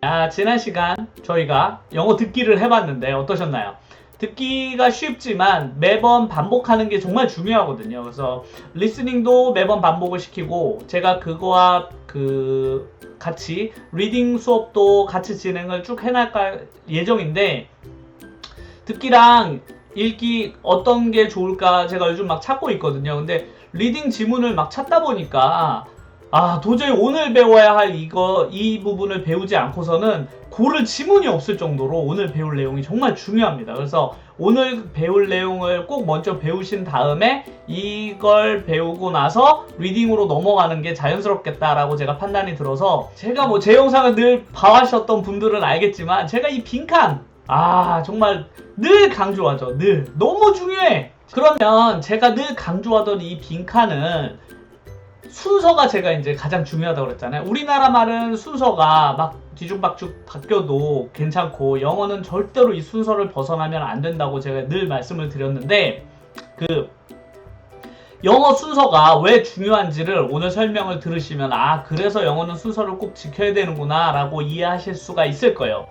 아, 지난 시간 저희가 영어 듣기를 해봤는데 어떠셨나요? 듣기가 쉽지만 매번 반복하는 게 정말 중요하거든요. 그래서 리스닝도 매번 반복을 시키고 제가 그거와 그 같이 리딩 수업도 같이 진행을 쭉 해나갈 예정인데 듣기랑 읽기 어떤 게 좋을까 제가 요즘 막 찾고 있거든요. 근데 리딩 지문을 막 찾다 보니까 아 도저히 오늘 배워야 할 이거 이 부분을 배우지 않고서는 고를 지문이 없을 정도로 오늘 배울 내용이 정말 중요합니다. 그래서 오늘 배울 내용을 꼭 먼저 배우신 다음에 이걸 배우고 나서 리딩으로 넘어가는 게 자연스럽겠다라고 제가 판단이 들어서 제가 뭐 제 영상을 늘 봐하셨던 분들은 알겠지만 제가 이 빈칸 아 정말 늘 강조하죠. 늘 너무 중요해. 그러면 제가 늘 강조하던 이 빈칸은 순서가 제가 이제 가장 중요하다고 그랬잖아요. 우리나라 말은 순서가 막 뒤죽박죽 바뀌어도 괜찮고 영어는 절대로 이 순서를 벗어나면 안 된다고 제가 늘 말씀을 드렸는데 그 영어 순서가 왜 중요한지를 오늘 설명을 들으시면 아 그래서 영어는 순서를 꼭 지켜야 되는구나 라고 이해하실 수가 있을 거예요.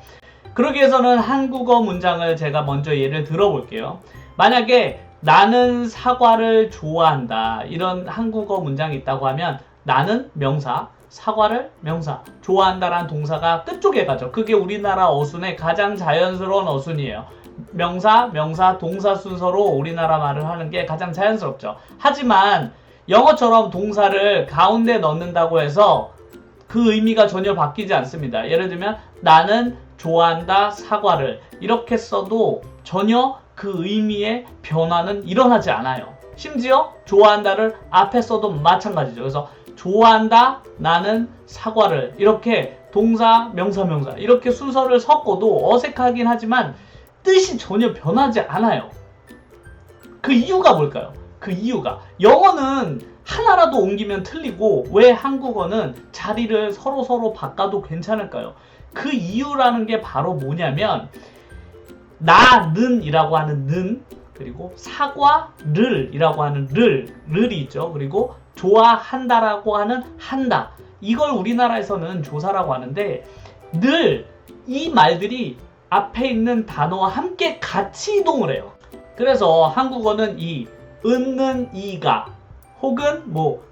그러기 위해서는 한국어 문장을 제가 먼저 예를 들어볼게요. 만약에 나는 사과를 좋아한다. 이런 한국어 문장이 있다고 하면 나는 명사, 사과를 명사, 좋아한다라는 동사가 끝쪽에 가죠. 그게 우리나라 어순의 가장 자연스러운 어순이에요. 명사, 명사, 동사 순서로 우리나라 말을 하는 게 가장 자연스럽죠. 하지만 영어처럼 동사를 가운데 넣는다고 해서 그 의미가 전혀 바뀌지 않습니다. 예를 들면 나는 좋아한다 사과를 이렇게 써도 전혀 그 의미의 변화는 일어나지 않아요. 심지어 좋아한다를 앞에 써도 마찬가지죠. 그래서 좋아한다 나는 사과를 이렇게 동사 명사 명사 이렇게 순서를 섞어도 어색하긴 하지만 뜻이 전혀 변하지 않아요. 그 이유가 뭘까요? 그 이유가 영어는 하나라도 옮기면 틀리고 왜 한국어는 자리를 서로 서로 바꿔도 괜찮을까요? 그 이유라는 게 바로 뭐냐면 나는이라고 하는 는 그리고 사과를이라고 하는 를 를이 있죠. 그리고 좋아한다라고 하는 한다. 이걸 우리나라에서는 조사라고 하는데 늘 이 말들이 앞에 있는 단어와 함께 같이 이동을 해요. 그래서 한국어는 이 은는 이가 혹은 뭐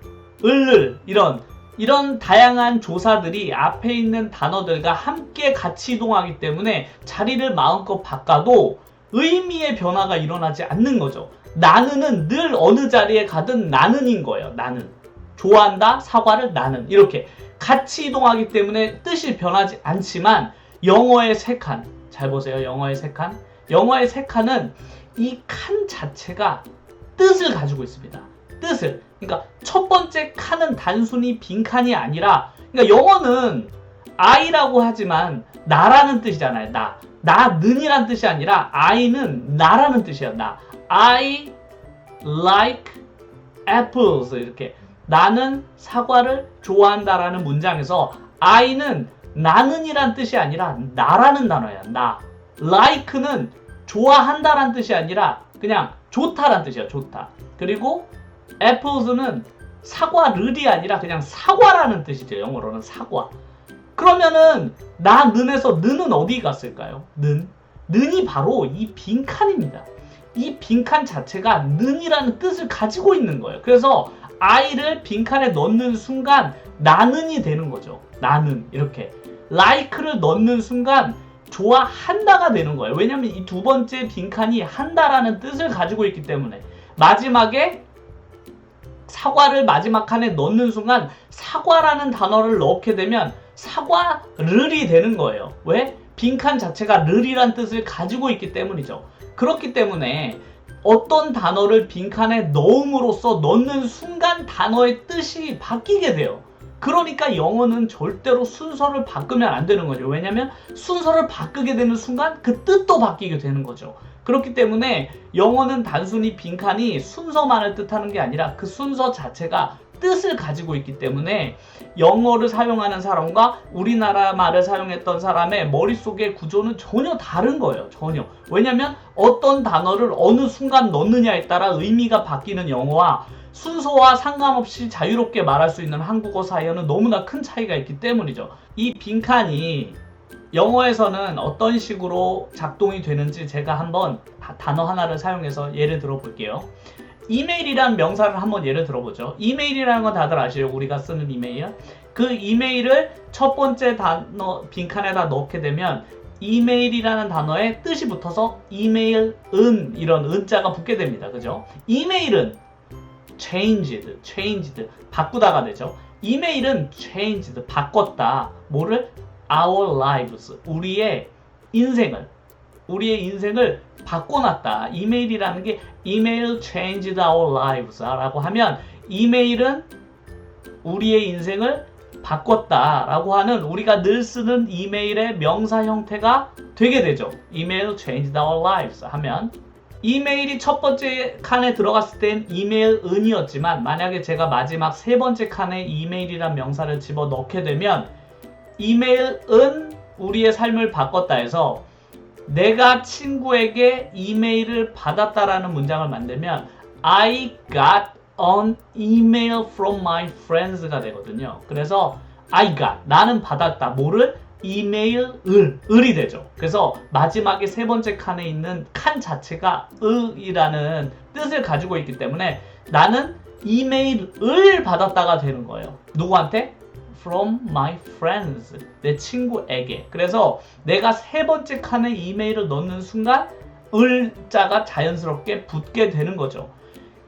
을을 이런 이런 다양한 조사들이 앞에 있는 단어들과 함께 같이 이동하기 때문에 자리를 마음껏 바꿔도 의미의 변화가 일어나지 않는 거죠. 나는은 늘 어느 자리에 가든 나는인 거예요. 나는. 좋아한다, 사과를 나는. 이렇게 같이 이동하기 때문에 뜻이 변하지 않지만 영어의 세 칸. 잘 보세요. 영어의 세 칸. 영어의 세 칸은 이 칸 자체가 뜻을 가지고 있습니다. 뜻을. 그러니까 첫 번째 칸은 단순히 빈 칸이 아니라 그러니까 영어는 I라고 하지만 나라는 뜻이잖아요. 나. 나는이란 뜻이 아니라 I는 나라는 뜻이야. 나. I like apples 이렇게 나는 사과를 좋아한다라는 문장에서 I는 나는이란 뜻이 아니라 나라는 단어야. 나. like는 좋아한다란 뜻이 아니라 그냥 좋다란 뜻이야. 좋다. 그리고 apples는 사과를이 아니라 그냥 사과라는 뜻이죠. 영어로는 사과. 그러면은 나 는에서 는은 어디 갔을까요? 는. 는이 바로 이 빈칸입니다. 이 빈칸 자체가 는이라는 뜻을 가지고 있는 거예요. 그래서 아이를 빈칸에 넣는 순간 나는이 되는 거죠. 나는 이렇게 like를 넣는 순간 좋아한다가 되는 거예요. 왜냐면 이 두 번째 빈칸이 한다라는 뜻을 가지고 있기 때문에 마지막에 사과를 마지막 칸에 넣는 순간 사과라는 단어를 넣게 되면 사과를이 되는 거예요. 왜? 빈칸 자체가 를이란 뜻을 가지고 있기 때문이죠. 그렇기 때문에 어떤 단어를 빈칸에 넣음으로써 넣는 순간 단어의 뜻이 바뀌게 돼요. 그러니까 영어는 절대로 순서를 바꾸면 안 되는 거죠. 왜냐면 순서를 바꾸게 되는 순간 그 뜻도 바뀌게 되는 거죠. 그렇기 때문에 영어는 단순히 빈칸이 순서만을 뜻하는 게 아니라 그 순서 자체가 뜻을 가지고 있기 때문에 영어를 사용하는 사람과 우리나라 말을 사용했던 사람의 머릿속의 구조는 전혀 다른 거예요. 전혀. 왜냐면 어떤 단어를 어느 순간 넣느냐에 따라 의미가 바뀌는 영어와 순서와 상관없이 자유롭게 말할 수 있는 한국어 사이에는 너무나 큰 차이가 있기 때문이죠. 이 빈칸이 영어에서는 어떤 식으로 작동이 되는지 제가 한번 다- 단어 하나를 사용해서 예를 들어 볼게요. 이메일이란 명사를 한번 예를 들어보죠. 이메일이라는 건 다들 아시죠? 우리가 쓰는 이메일. 그 이메일을 첫 번째 단어 빈칸에다 넣게 되면 이메일이라는 단어에 뜻이 붙어서 이메일 은 이런 은자가 붙게 됩니다. 그죠? 이메일은 changed, changed 바꾸다가 되죠. 이메일은 changed 바꿨다. 뭐를 our lives 우리의 인생을 우리의 인생을 바꿔놨다. 이메일이라는 게 이메일 changed our lives라고 하면 이메일은 우리의 인생을 바꿨다라고 하는 우리가 늘 쓰는 이메일의 명사 형태가 되게 되죠. 이메일 changed our lives 하면 이메일이 첫 번째 칸에 들어갔을 땐 이메일 은이었지만 만약에 제가 마지막 세 번째 칸에 이메일이란 명사를 집어 넣게 되면 이메일 은 우리의 삶을 바꿨다 해서 내가 친구에게 이메일을 받았다라는 문장을 만들면 I got an email from my friends가 되거든요. 그래서 I got 나는 받았다. 뭐를 이메일 을 을이 되죠. 그래서 마지막에 세 번째 칸에 있는 칸 자체가 을이라는 뜻을 가지고 있기 때문에 나는 이메일을 받았다가 되는 거예요. 누구한테? From my friends. 내 친구에게. 그래서 내가 세 번째 칸에 이메일을 넣는 순간 을자가 자연스럽게 붙게 되는 거죠.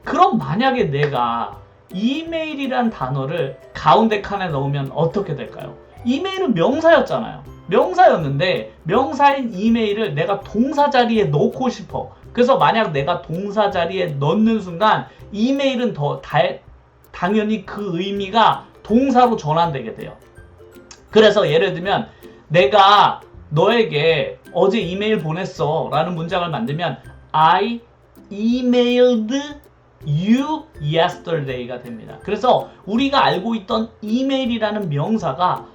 그럼 만약에 내가 이메일이란 단어를 가운데 칸에 넣으면 어떻게 될까요? 이메일은 명사였잖아요. 명사였는데 명사인 이메일을 내가 동사 자리에 넣고 싶어. 그래서 만약 내가 동사 자리에 넣는 순간 이메일은 더 다, 당연히 그 의미가 동사로 전환되게 돼요. 그래서 예를 들면 내가 너에게 어제 이메일 보냈어 라는 문장을 만들면 I emailed you yesterday가 됩니다. 그래서 우리가 알고 있던 이메일이라는 명사가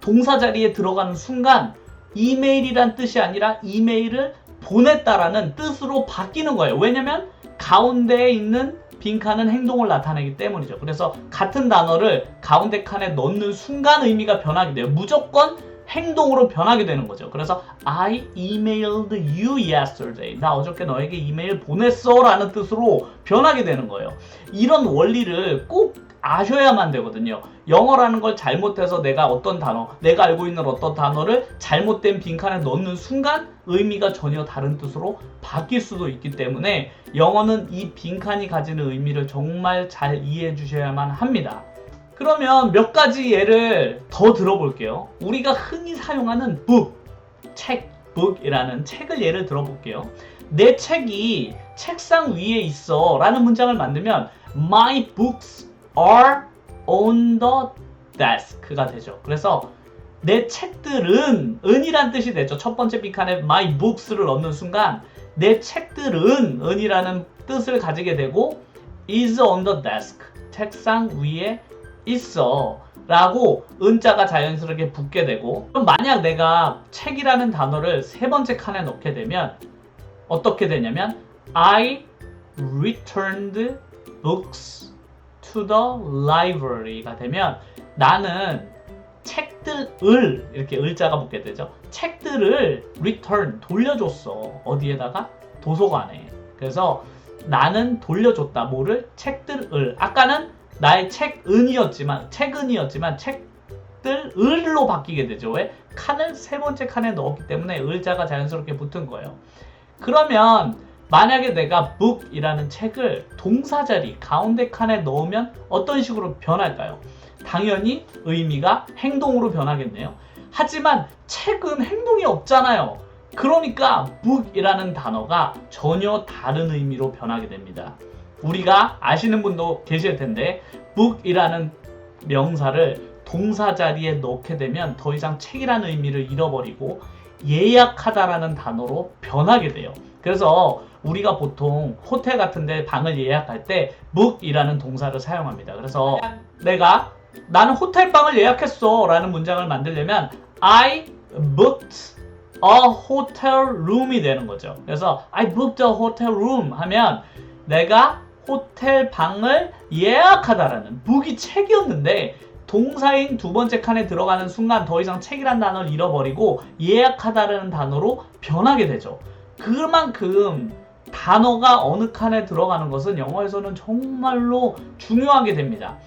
동사 자리에 들어가는 순간 이메일이란 뜻이 아니라 이메일을 보냈다라는 뜻으로 바뀌는 거예요. 왜냐면 가운데에 있는 빈칸은 행동을 나타내기 때문이죠. 그래서 같은 단어를 가운데 칸에 넣는 순간 의미가 변하게 돼요. 무조건 행동으로 변하게 되는 거죠. 그래서 I emailed you yesterday. 나 어저께 너에게 이메일 보냈어 라는 뜻으로 변하게 되는 거예요. 이런 원리를 꼭 아셔야만 되거든요. 영어라는 걸 잘못해서 내가 어떤 단어, 내가 알고 있는 어떤 단어를 잘못된 빈칸에 넣는 순간 의미가 전혀 다른 뜻으로 바뀔 수도 있기 때문에 영어는 이 빈칸이 가지는 의미를 정말 잘 이해해 주셔야만 합니다. 그러면 몇 가지 예를 더 들어볼게요. 우리가 흔히 사용하는 book, 책, book이라는 책을 예를 들어볼게요. 내 책이 책상 위에 있어 라는 문장을 만들면 My books are on the desk가 되죠. 그래서 내 책들은 은이란 뜻이 되죠. 첫 번째 빈칸에 my books를 넣는 순간 내 책들은 은이라는 뜻을 가지게 되고 is on the desk 책상 위에 있어 라고 은자가 자연스럽게 붙게 되고 그럼 만약 내가 책이라는 단어를 세 번째 칸에 넣게 되면 어떻게 되냐면 I returned books to the library가 되면 나는 책들을 이렇게 을자가 붙게 되죠. 책들을 return 돌려줬어. 어디에다가 도서관에. 그래서 나는 돌려줬다. 뭐를 책들을. 아까는 나의 책은이었지만 책은이었지만 책들 을로 바뀌게 되죠. 왜? 칸을 세 번째 칸에 넣었기 때문에 을자가 자연스럽게 붙은 거예요. 그러면 만약에 내가 book이라는 책을 동사 자리 가운데 칸에 넣으면 어떤 식으로 변할까요? 당연히 의미가 행동으로 변하겠네요. 하지만 책은 행동이 없잖아요. 그러니까 book이라는 단어가 전혀 다른 의미로 변하게 됩니다. 우리가 아시는 분도 계실 텐데 book이라는 명사를 동사 자리에 넣게 되면 더 이상 책이라는 의미를 잃어버리고 예약하다라는 단어로 변하게 돼요. 그래서 우리가 보통 호텔 같은데 방을 예약할 때 book이라는 동사를 사용합니다. 그래서 내가 나는 호텔 방을 예약했어 라는 문장을 만들려면 I booked a hotel room이 되는 거죠. 그래서 I booked a hotel room 하면 내가 호텔 방을 예약하다라는 book이 책이었는데 동사인 두 번째 칸에 들어가는 순간 더 이상 책이란 단어를 잃어버리고 예약하다라는 단어로 변하게 되죠. 그만큼 단어가 어느 칸에 들어가는 것은 영어에서는 정말로 중요하게 됩니다.